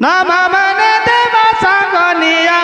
নম মনে দেবা সঙ্গ নিয়া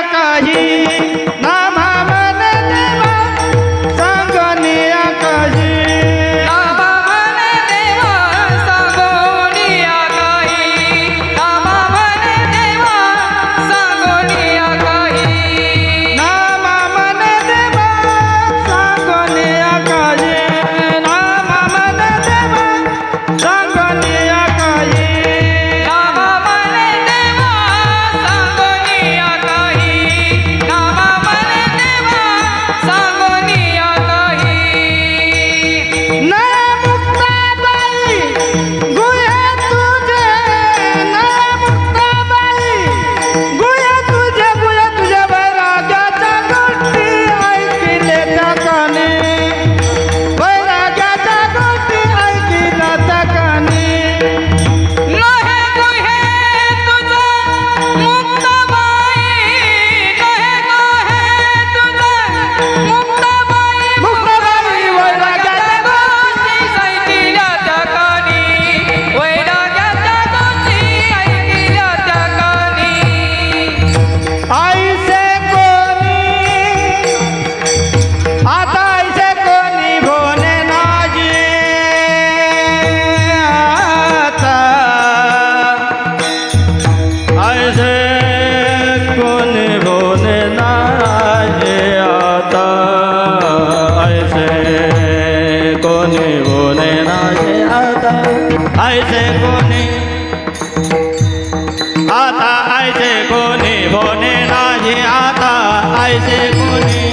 আইছে কোনে? আতা আইছে কোনে? বনে রাজে আতা আইছে কোনে?